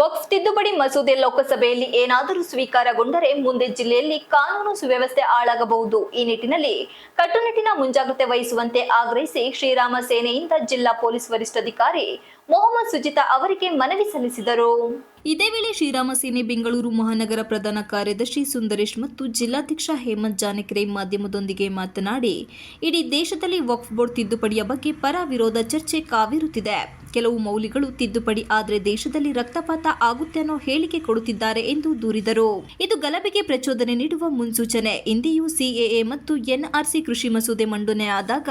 ವಕ್ಫ್ ತಿದ್ದುಪಡಿ ಮಸೂದೆ ಲೋಕಸಭೆಯಲ್ಲಿ ಏನಾದರೂ ಸ್ವೀಕಾರಗೊಂಡರೆ ಮುಂದೆ ಜಿಲ್ಲೆಯಲ್ಲಿ ಕಾನೂನು ಸುವ್ಯವಸ್ಥೆ ಹಾಳಾಗಬಹುದು. ಈ ನಿಟ್ಟಿನಲ್ಲಿ ಕಟ್ಟುನಿಟ್ಟಿನ ಮುಂಜಾಗ್ರತೆ ವಹಿಸುವಂತೆ ಆಗ್ರಹಿಸಿ ಶ್ರೀರಾಮ ಸೇನೆಯಿಂದ ಜಿಲ್ಲಾ ಪೊಲೀಸ್ ವರಿಷ್ಠಾಧಿಕಾರಿ ಮೊಹಮ್ಮದ್ ಸುಜಿತಾ ಅವರಿಗೆ ಮನವಿ ಸಲ್ಲಿಸಿದರು. ಇದೇ ವೇಳೆ ಶ್ರೀರಾಮ ಸೇನೆ ಬೆಂಗಳೂರು ಮಹಾನಗರ ಪ್ರಧಾನ ಕಾರ್ಯದರ್ಶಿ ಸುಂದರೇಶ್ ಮತ್ತು ಜಿಲ್ಲಾಧ್ಯಕ್ಷ ಹೇಮಂತ್ ಜಾನಕಿರೆ ಮಾಧ್ಯಮದೊಂದಿಗೆ ಮಾತನಾಡಿ, ಇಡೀ ದೇಶದಲ್ಲಿ ವಕ್ಫ್ ಬೋರ್ಡ್ ತಿದ್ದುಪಡಿಯ ಬಗ್ಗೆ ಪರ ವಿರೋಧ ಚರ್ಚೆ ಕಾವಿರುತ್ತಿದೆ. ಕೆಲವು ಮೌಲ್ಯಗಳು ತಿದ್ದುಪಡಿ ಆದರೆ ದೇಶದಲ್ಲಿ ರಕ್ತಪಾತ ಆಗುತ್ತೆ ಅನ್ನೋ ಹೇಳಿಕೆ ಕೊಡುತ್ತಿದ್ದಾರೆ ಎಂದು ದೂರಿದರು. ಇದು ಗಲಭೆಗೆ ಪ್ರಚೋದನೆ ನೀಡುವ ಮುನ್ಸೂಚನೆ. ಇಂದಿಯೂ ಸಿಎಎ ಮತ್ತು ಎನ್ಆರ್ಸಿ ಕೃಷಿ ಮಸೂದೆ ಮಂಡನೆ ಆದಾಗ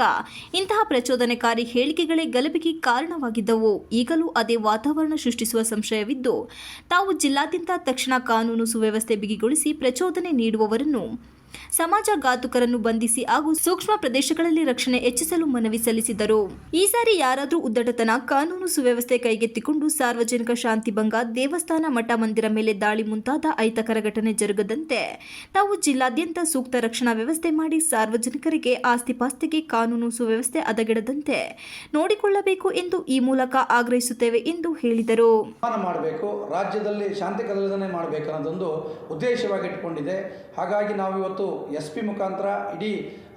ಇಂತಹ ಪ್ರಚೋದನೆಕಾರಿ ಹೇಳಿಕೆಗಳೇ ಗಲಭೆಗೆ ಕಾರಣವಾಗಿದ್ದವು. ಈಗಲೂ ಅದೇ ವಾತಾವರಣ ಸೃಷ್ಟಿಸುವ ಸಂಶಯವಿದ್ದು ತಾವು ಜಿಲ್ಲಾದ್ಯಂತ ತಕ್ಷಣ ಕಾನೂನು ಸುವ್ಯವಸ್ಥೆ ಬಿಗಿಗೊಳಿಸಿ ಪ್ರಚೋದನೆ ನೀಡುವವರನ್ನು ಸಮಾಜಘಾತುಕರನ್ನು ಬಂಧಿಸಿ ಹಾಗೂ ಸೂಕ್ಷ್ಮ ಪ್ರದೇಶಗಳಲ್ಲಿ ರಕ್ಷಣೆ ಹೆಚ್ಚಿಸಲು ಮನವಿ ಸಲ್ಲಿಸಿದರು. ಈ ಸಾರಿ ಯಾರಾದರೂ ಉದ್ದಟತನ, ಕಾನೂನು ಸುವ್ಯವಸ್ಥೆ ಕೈಗೆತ್ತಿಕೊಂಡು ಸಾರ್ವಜನಿಕ ಶಾಂತಿ ಭಂಗ, ದೇವಸ್ಥಾನ ಮಠ ಮಂದಿರ ಮೇಲೆ ದಾಳಿ ಮುಂತಾದ ಅಹಿತಕರ ಘಟನೆ ಜರುಗದಂತೆ ತಾವು ಜಿಲ್ಲಾದ್ಯಂತ ಸೂಕ್ತ ರಕ್ಷಣಾ ವ್ಯವಸ್ಥೆ ಮಾಡಿ ಸಾರ್ವಜನಿಕರಿಗೆ ಆಸ್ತಿಪಾಸ್ತಿಗೆ ಕಾನೂನು ಸುವ್ಯವಸ್ಥೆ ಹದಗೆಡದಂತೆ ನೋಡಿಕೊಳ್ಳಬೇಕು ಎಂದು ಈ ಮೂಲಕ ಆಗ್ರಹಿಸುತ್ತೇವೆ ಎಂದು ಹೇಳಿದರು. ಮಾಡಬೇಕು, ರಾಜ್ಯದಲ್ಲಿ ಶಾಂತಿ ಕದಲನೆ ಮಾಡಬೇಕು ಅನ್ನೋದೊಂದು ಉದ್ದೇಶವಾಗಿ ಇಟ್ಕೊಂಡಿದೆ ಹಾಗಾಗಿ ನಾವು ಇವತ್ತು ಎಸ್ ಪಿ ಮುಖಾಂತರ ಇಡೀ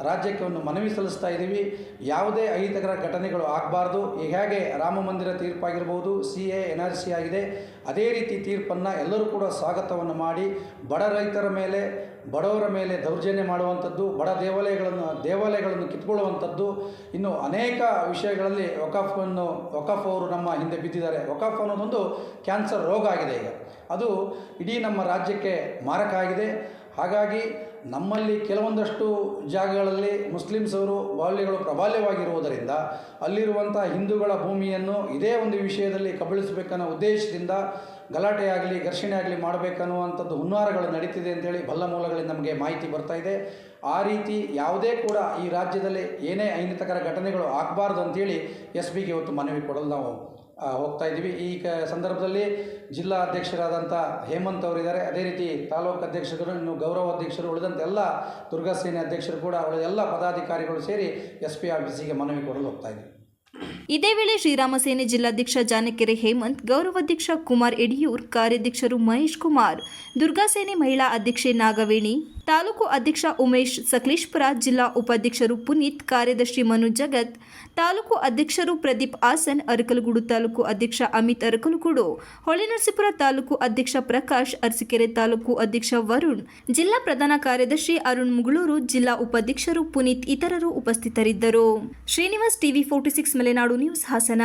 ರಾಜ್ಯಕ್ಕೆ ಒಂದು ಮನವಿ ಸಲ್ಲಿಸ್ತಾ ಇದ್ದೀವಿ. ಯಾವುದೇ ಅಹಿತಕರ ಘಟನೆಗಳು ಆಗಬಾರ್ದು. ಹೇಗೆ ರಾಮ ಮಂದಿರ ತೀರ್ಪಾಗಿರ್ಬೋದು, C A, N R C ಆಗಿದೆ, ಅದೇ ರೀತಿ ತೀರ್ಪನ್ನು ಎಲ್ಲರೂ ಕೂಡ ಸ್ವಾಗತವನ್ನು ಮಾಡಿ, ಬಡ ರೈತರ ಮೇಲೆ, ಬಡವರ ಮೇಲೆ ದೌರ್ಜನ್ಯ ಮಾಡುವಂಥದ್ದು, ಬಡ ದೇವಾಲಯಗಳನ್ನು ದೇವಾಲಯಗಳನ್ನು ಕಿತ್ಕೊಳ್ಳುವಂಥದ್ದು, ಇನ್ನು ಅನೇಕ ವಿಷಯಗಳಲ್ಲಿ ವಕಾಫನ್ನು, ವಕಾಫ್ ಅವರು ನಮ್ಮ ಹಿಂದೆ ಬಿದ್ದಿದ್ದಾರೆ. ವಕಾಫ್ ಅನ್ನೋದೊಂದು ಕ್ಯಾನ್ಸರ್ ರೋಗ ಆಗಿದೆ ಈಗ. ಅದು ಇಡೀ ನಮ್ಮ ರಾಜ್ಯಕ್ಕೆ ಮಾರಕ ಆಗಿದೆ. ಹಾಗಾಗಿ ನಮ್ಮಲ್ಲಿ ಕೆಲವೊಂದಷ್ಟು ಜಾಗಗಳಲ್ಲಿ ಮುಸ್ಲಿಮ್ಸ್ ಅವರು ಬಾಲ್ಯಗಳು ಪ್ರಬಲ್ಯವಾಗಿರುವುದರಿಂದ ಅಲ್ಲಿರುವಂಥ ಹಿಂದೂಗಳ ಭೂಮಿಯನ್ನು ಇದೇ ಒಂದು ವಿಷಯದಲ್ಲಿ ಕಬಳಿಸಬೇಕನ್ನೋ ಉದ್ದೇಶದಿಂದ ಗಲಾಟೆ ಆಗಲಿ ಘರ್ಷಣೆ ಆಗಲಿ ಮಾಡಬೇಕನ್ನುವಂಥದ್ದು ಹುನ್ನಾರಗಳು ನಡೀತಿದೆ ಅಂತೇಳಿ ಬಲ್ಲ ಮೂಲಗಳಿಂದ ನಮಗೆ ಮಾಹಿತಿ ಬರ್ತಾ ಇದೆ. ಆ ರೀತಿ ಯಾವುದೇ ಕೂಡ ಈ ರಾಜ್ಯದಲ್ಲಿ ಏನೇ ಅಹಿತಕರ ಘಟನೆಗಳು ಆಗಬಾರ್ದು ಅಂತೇಳಿ ಎಸ್ ಬಿಗೆ ಇವತ್ತು ಮನವಿ ಕೊಡಲು ನಾವು ಹೋಗ್ತಾ ಇದ್ದೀವಿ. ಈ ಕ ಸಂದರ್ಭದಲ್ಲಿ ಜಿಲ್ಲಾ ಅಧ್ಯಕ್ಷರಾದಂಥ ಹೇಮಂತ್ ಅವರಿದ್ದಾರೆ. ಅದೇ ರೀತಿ ತಾಲೂಕು ಅಧ್ಯಕ್ಷರು, ಇನ್ನು ಗೌರವ ಅಧ್ಯಕ್ಷರು ಉಳಿದಂತೆ ಎಲ್ಲ ದುರ್ಗಾ ಸೇನೆ ಅಧ್ಯಕ್ಷರು ಕೂಡ ಉಳಿದ ಎಲ್ಲ ಪದಾಧಿಕಾರಿಗಳು ಸೇರಿ ಎಸ್ ಪಿ ಆಫೀಸಿಗೆ ಮನವಿ ಕೊಡಲು ಹೋಗ್ತಾ ಇದ್ದೀವಿ. ಇದೇ ವೇಳೆ ಶ್ರೀರಾಮ ಸೇನೆ ಜಿಲ್ಲಾಧ್ಯಕ್ಷ ಜಾನಕೆರೆ ಹೇಮಂತ್ ಗೌರವಾಧ್ಯಕ್ಷ ಕುಮಾರ್ ಯಡಿಯೂರ್ ಕಾರ್ಯಾಧ್ಯಕ್ಷರು ಮಹೇಶ್ ಕುಮಾರ್, ದುರ್ಗಾ ಸೇನೆ ಮಹಿಳಾ ಅಧ್ಯಕ್ಷೆ ನಾಗವೇಣಿ ತಾಲೂಕು ಅಧ್ಯಕ್ಷ ಉಮೇಶ್ ಸಕಲೇಶ್ಪುರ ಜಿಲ್ಲಾ ಉಪಾಧ್ಯಕ್ಷರು ಪುನೀತ್, ಕಾರ್ಯದರ್ಶಿ ಮನು ಜಗತ್, ತಾಲೂಕು ಅಧ್ಯಕ್ಷರು ಪ್ರದೀಪ್ ಆಸನ್ ಅರಕಲಗೂಡು ತಾಲೂಕು ಅಧ್ಯಕ್ಷ ಅಮಿತ್ ಅರಕಲಗೂಡು ಹೊಳೆನರಸೀಪುರ ತಾಲೂಕು ಅಧ್ಯಕ್ಷ ಪ್ರಕಾಶ್, ಅರಸೀಕೆರೆ ತಾಲೂಕು ಅಧ್ಯಕ್ಷ ವರುಣ್, ಜಿಲ್ಲಾ ಪ್ರಧಾನ ಕಾರ್ಯದರ್ಶಿ ಅರುಣ್ ಮುಗಳೂರು, ಜಿಲ್ಲಾ ಉಪಾಧ್ಯಕ್ಷರು ಪುನೀತ್ ಇತರರು ಉಪಸ್ಥಿತರಿದ್ದರು. Srinivas TV forty six, Malenadu news, Hassan.